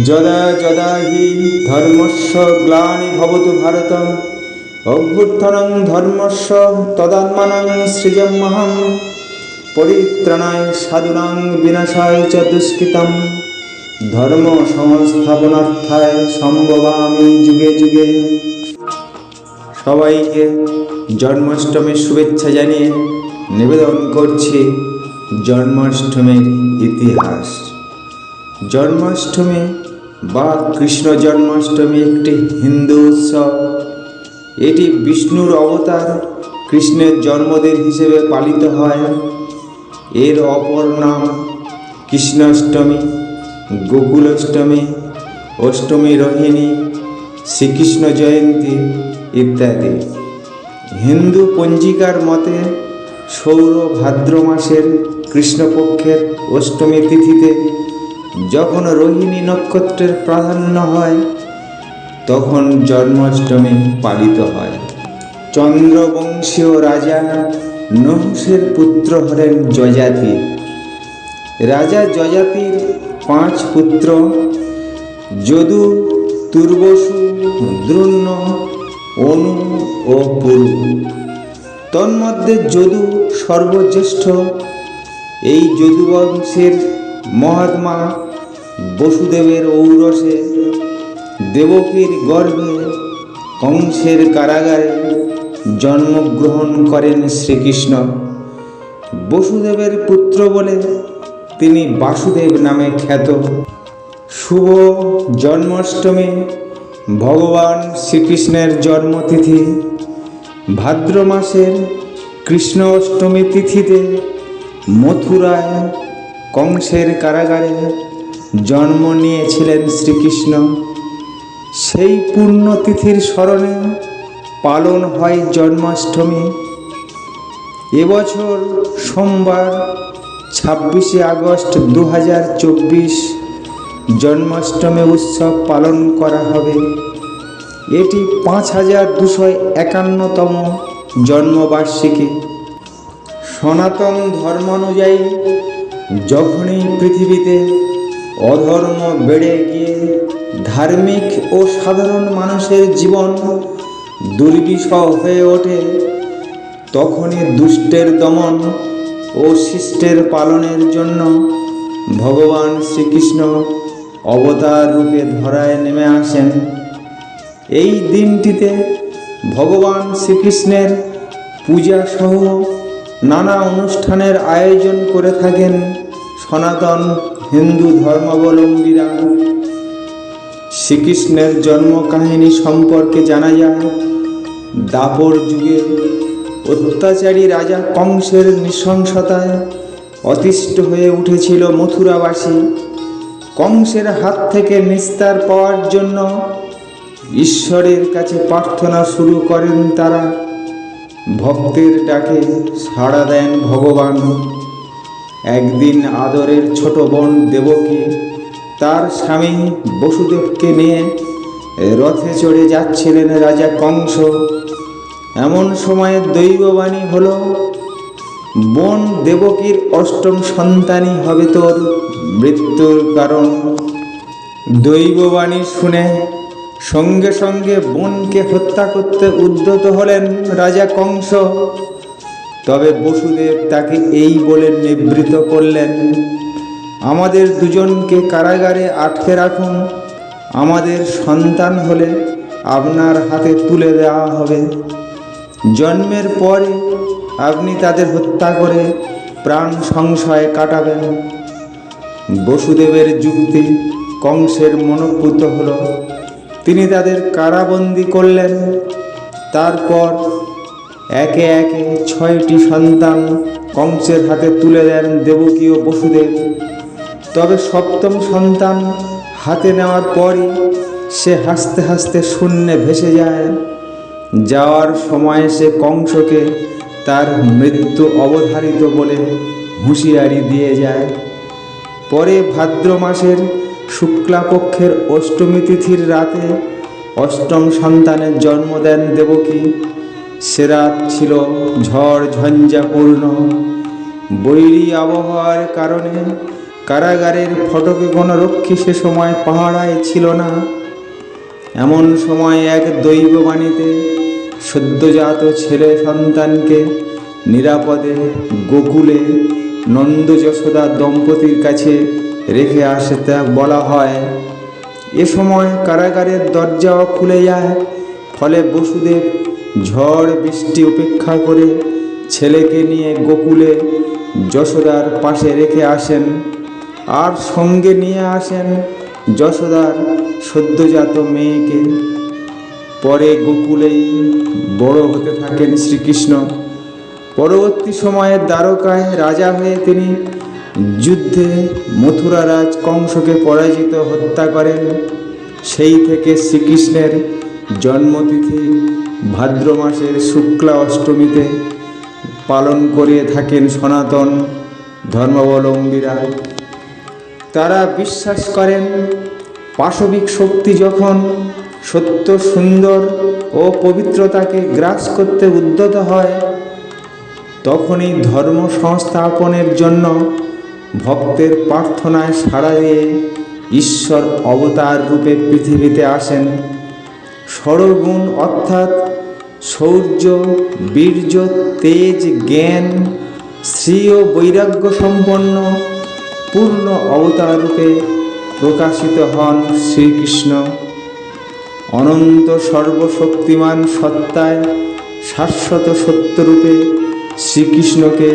যদা যদা হি ধর্মস্য গ্লানি ভবতু ভারত অভ্যুত্থানং ধর্মস্য তদাত্মানং সৃজমহম পরিত্রাণায় সাধুনাং বিনাশায় চ দুষ্কৃতম। ধর্ম সংস্থাপনার্থায় সম্ভবামি যুগে যুগে। সবাইকে জন্মাষ্টমীর শুভেচ্ছা জানিয়ে নিবেদন করছি জন্মাষ্টমীর ইতিহাস। জন্মাষ্টমী বা কৃষ্ণ জন্মাষ্টমী একটি হিন্দু উৎসব। এটি বিষ্ণুর অবতার, কৃষ্ণের জন্মদিন হিসেবে পালিত হয়। এর অপর নাম কৃষ্ণাষ্টমী, গোকুলাষ্টমী, অষ্টমী রোহিণী, শ্রীকৃষ্ণ জয়ন্তী ইত্যাদি। হিন্দু পঞ্জিকার মতে সৌর ভাদ্র মাসের কৃষ্ণপক্ষের অষ্টমী তিথিতে যখন রোহিণী নক্ষত্রের প্রাধান্য হয়, তখন জন্মাষ্টমী পালিত হয়। চন্দ্রবংশীয় রাজা নহুষের পুত্র হলেন যজাতি রাজা যজাতির পাঁচ পুত্র, যদু, তুর্বসু দ্রুণ্য অনু ও পুরু। তন্মধ্যে যদু সর্বজ্যেষ্ঠ। এই যদুবংশের মহাত্মা বসুদেবের ঔরসে, দেবকীর গর্ভে কংসের কারাগারে জন্মগ্রহণ করেন শ্রীকৃষ্ণ। বসুদেবের পুত্র বলে তিনি বাসুদেব নামে খ্যাত। শুভ জন্মাষ্টমী, ভগবান শ্রীকৃষ্ণের জন্মতিথি। ভাদ্র মাসের কৃষ্ণ অষ্টমী তিথিতে মথুরায় কংসের কারাগারে জন্ম নিয়েছিলেন শ্রীকৃষ্ণ। সেই পুণ্যতিথির স্মরণে পালন হয় জন্মাষ্টমী। এবছর সোমবার, ছাব্বিশে আগস্ট দু হাজার চব্বিশ জন্মাষ্টমী উৎসব পালন করা হবে। এটি পাঁচ হাজার দুশো একান্নতম জন্মবার্ষিকী। সনাতন ধর্ম অনুযায়ী যখনই পৃথিবীতে অধর্ম বেড়ে গিয়ে ধার্মিক ও সাধারণ মানুষের জীবন দুর্বিষহ হয়ে ওঠে, তখনই দুষ্টের দমন ও শিষ্টের পালনের জন্য ভগবান শ্রীকৃষ্ণ অবতার রূপে ধরায় নেমে আসেন। এই দিনটিতে ভগবান শ্রীকৃষ্ণের পূজা সহ নানা অনুষ্ঠানের আয়োজন করে থাকেন। সনাতন হিন্দু ধর্মাবলম্বীরা শ্রীকৃষ্ণের জন্ম কাহিনী সম্পর্কে জানা যায় দাপর যুগে অত্যাচারী রাজা কংসের নৃশংসতায় অতিষ্ঠ হয়ে উঠেছিল মথুরাবাসী। কংসের হাত থেকে নিস্তার পাওয়ার জন্য ঈশ্বরের কাছে প্রার্থনা শুরু করেন তারা। ভক্তের ডাকে সাড়া দেন ভগবান। একদিন আদরের ছোট বোন দেবকী তার স্বামী বসুদেবকে নিয়ে রথে চড়ে যাচ্ছিলেন রাজা কংস। এমন সময়ে দৈববাণী হল, বোন দেবকীর অষ্টম সন্তানই হবে তোর মৃত্যুর কারণ। দৈববাণী শুনে সঙ্গে সঙ্গে বোনকে হত্যা করতে উদ্যত হলেন রাজা কংস। তবে বসুদেব তাকে এই বলে নিবৃত করলেন, আমাদের দুজনকে কারাগারে আটকে রাখুন। আমাদের সন্তান হলে আপনার হাতে তুলে দেওয়া হবে। জন্মের পরে আপনি তাদের হত্যা করে প্রাণ সংশয় কাটাবেন। বসুদেবের যুক্তি কংসের মনোভূত হল। তিনি তাদের কারাবন্দি করলেন। তারপর একে একে ছয়টি সন্তান কংসের হাতে তুলে দেন দেবকী ও বসুদেব। তবে সপ্তম সন্তান হাতে নেওয়ার পরই সে হাসতে হাসতে শূন্যে ভেসে যায়। যাওয়ার সময় সে কংসকে তার মৃত্যু অবধারিত বলে হুঁশিয়ারি দিয়ে যায়। পরে ভাদ্র মাসের শুক্লাপক্ষের অষ্টমী তিথির রাতে অষ্টম সন্তানের জন্ম দেন দেবকী। সে রাত ছিল ঝড় ঝঞ্ঝাপূর্ণ। বৈরী আবহাওয়ার কারণে কারাগারের ফটকে কোনো রক্ষী সে সময় পাহারায় ছিল না। এমন সময় এক দৈববাণীতে সদ্যজাত ছেলে সন্তানকে নিরাপদে গোকুলে নন্দ যশোদা দম্পতির কাছে রেখে আসতে বলা হয়। এ সময় কারাগারের দরজাও খুলে যায়, ফলে বসুদেব ঝড় বৃষ্টি উপেক্ষা করে ছেলেকে নিয়ে গোকুলে যশোদার পাশে রেখে আসেন। আর সঙ্গে নিয়ে আসেন যশোদার সদ্যজাত মেয়েকে। পরে গোকুলেই বড় হতে থাকেন শ্রীকৃষ্ণ। পরবর্তী সময়ে দ্বারকায় রাজা হয়ে তিনি যুদ্ধে মথুরা রাজ কংসকে পরাজিত হত্যা করেন। সেই থেকে শ্রীকৃষ্ণের জন্মতিথি ভাদ্র মাসের শুক্লা অষ্টমীতে পালন করে থাকেন সনাতন ধর্মাবলম্বীরা। তারা বিশ্বাস করেন, পাশবিক শক্তি যখন সত্য, সুন্দর ও পবিত্রতাকে গ্রাস করতে উদ্যত হয়, তখনই ধর্ম সংস্থাপনের জন্য ভক্তের প্রার্থনায় সাড়া দিয়ে ঈশ্বর অবতার রূপে পৃথিবীতে আসেন। ষড়গুণ অর্থাৎ শৌর্য বীর্য, তেজ, জ্ঞান শ্রী ও বৈরাগ্য সম্পন্ন পূর্ণ অবতার রূপে প্রকাশিত হন শ্রীকৃষ্ণ। অনন্ত সর্বশক্তিমান সত্তায় শাশ্বত সত্যরূপে শ্রীকৃষ্ণকে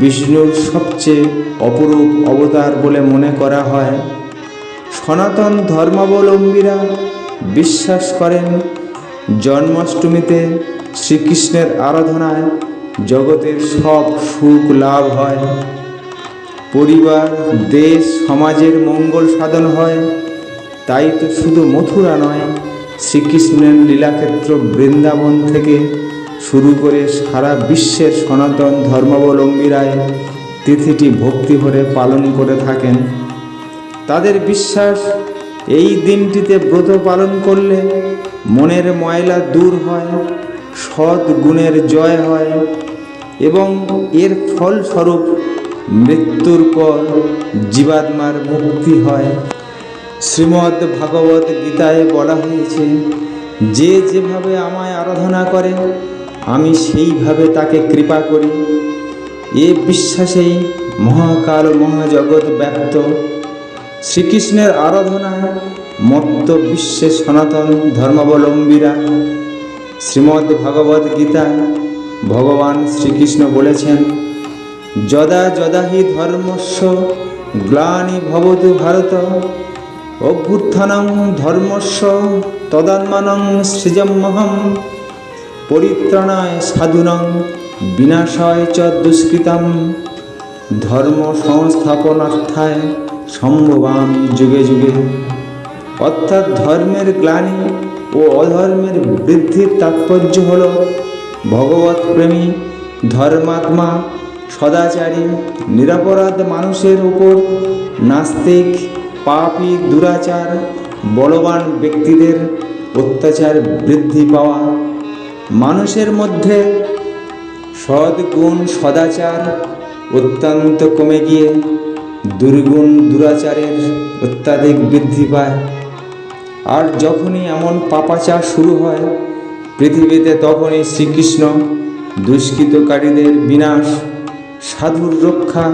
বিষ্ণুর সবচেয়ে অপরূপ অবতার বলে মনে করা হয়। সনাতন ধর্মাবলম্বীরা বিশ্বাস করেন, জন্মাষ্টমীতে শ্রীকৃষ্ণের আরাধনায় জগতের সব সুখ লাভ হয়। পরিবার, দেশ, সমাজের মঙ্গল সাধন হয়। তাই তো শুধু মথুরা নয়, শ্রীকৃষ্ণের লীলাক্ষেত্র বৃন্দাবন থেকে শুরু করে সারা বিশ্বের সনাতন ধর্মাবলম্বীরাই তিথিটি ভক্তিভরে পালন করে থাকেন। তাদের বিশ্বাস এই দিনটিতে ব্রত পালন করলে মনের ময়লা দূর হয়, সৎ গুণের জয় হয় এবং এর ফলস্বরূপ মৃত্যুর পর জীবাত্মার মুক্তি হয়। শ্রীমদ্ ভাগবত গীতায় বলা হয়েছে, যে যেভাবে আমায় আরাধনা করে, আমি সেইভাবে তাকে কৃপা করি। এ বিশ্বাসেই মহাকাল মহাজগৎ ব্যক্ত শ্রীকৃষ্ণের আরাধনায় মত্ত বিশ্বে সনাতন ধর্মাবলম্বীরা, শ্রীমদ্ ভগবদ গীতায় ভগবান শ্রীকৃষ্ণ বলেছেন, যদা যদা হি ধর্মস্য গ্লানি ভবতু ভারত, অভ্যুত্থানং ধর্মস্য তদাত্মানং সৃজমহম পরিত্রাণায় সাধুনং বিনাশয় চ দুষ্কৃতম, ধর্ম সংস্থাপনার্থায় সম্ভবামি যুগে যুগে। অর্থাৎ ধর্মের গ্লানি ও অধর্মের বৃদ্ধির তাৎপর্য হল ভগবত প্রেমী ধর্মাত্মা, সদাচারী, নিরাপরাধ মানুষের উপর নাস্তিক, পাপী, দুরাচার, বলবান ব্যক্তিদের অত্যাচার বৃদ্ধি পাওয়া। মানুষের মধ্যে সদ্গুণ সদাচার অত্যন্ত কমে গিয়ে দুর্গুণ দুরাচারের অত্যাধিক বৃদ্ধি পায়। আর যখনই এমন পাপাচার শুরু হয়, পৃথিবীতে তখনই শ্রীকৃষ্ণ দুষ্কৃতকারীদের বিনাশ, সাধুর রক্ষা,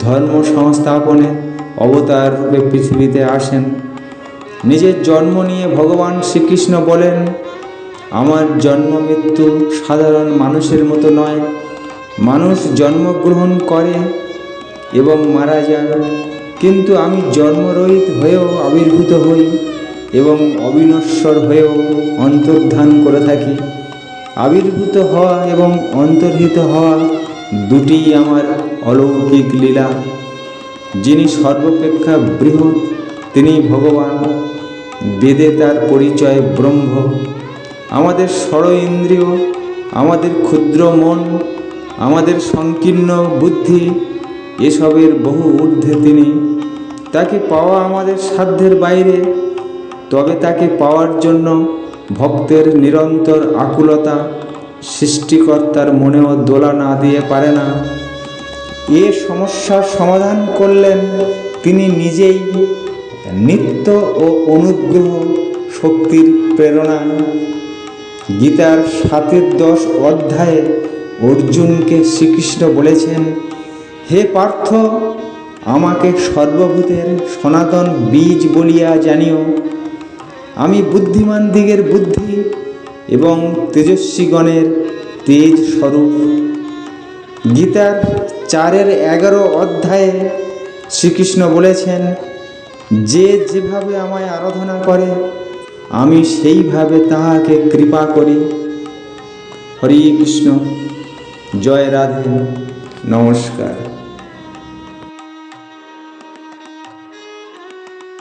ধর্ম সংস্থাপনে অবতার রূপে পৃথিবীতে আসেন। নিজের জন্ম নিয়ে ভগবান শ্রীকৃষ্ণ বলেন, আমার জন্ম মৃত্যু সাধারণ মানুষের মতো নয়। মানুষ জন্মগ্রহণ করে এবং মারা যায় কিন্তু আমি জন্মরহিত হয়েও আবির্ভূত হই এবং অবিনশ্বর হয়েও অন্তর্ধান করে থাকি। আবির্ভূত হওয়া এবং অন্তর্হিত হওয়া দুটিই আমার অলৌকিক লীলা। যিনি সর্বাপেক্ষা বৃহৎ, তিনি ভগবান। বেদে তার পরিচয় ব্রহ্ম। আমাদের ষড় ইন্দ্রিয়, আমাদের ক্ষুদ্র মন, আমাদের সংকীর্ণ বুদ্ধি এসবের বহু ঊর্ধ্বে তিনি তাকে পাওয়া আমাদের সাধ্যের বাইরে, তবে তাকে পাওয়ার জন্য ভক্তের নিরন্তর আকুলতা সৃষ্টিকর্তার মনেও দোলা না দিয়ে পারে না। এ সমস্যার সমাধান করলেন তিনি নিজেই নিত্য ও অনুগ্রহ শক্তির প্রেরণা। গীতার সাতের দশ অধ্যায়ে অর্জুনকে শ্রীকৃষ্ণ বলেছেন হে পার্থ, আমাকে সর্বভূতের সনাতন বীজ বলিয়া জানিও। আমি বুদ্ধিমান দিগের বুদ্ধি এবং তেজস্বীগণের তেজ স্বরূপ। গীতার চারের এগারো অধ্যায়ে শ্রীকৃষ্ণ বলেছেন, যে যেভাবে আমায় আরাধনা করে, আমি সেইভাবে তাহাকে কৃপা করি। হরে কৃষ্ণ, জয় রাধে, নমস্কার।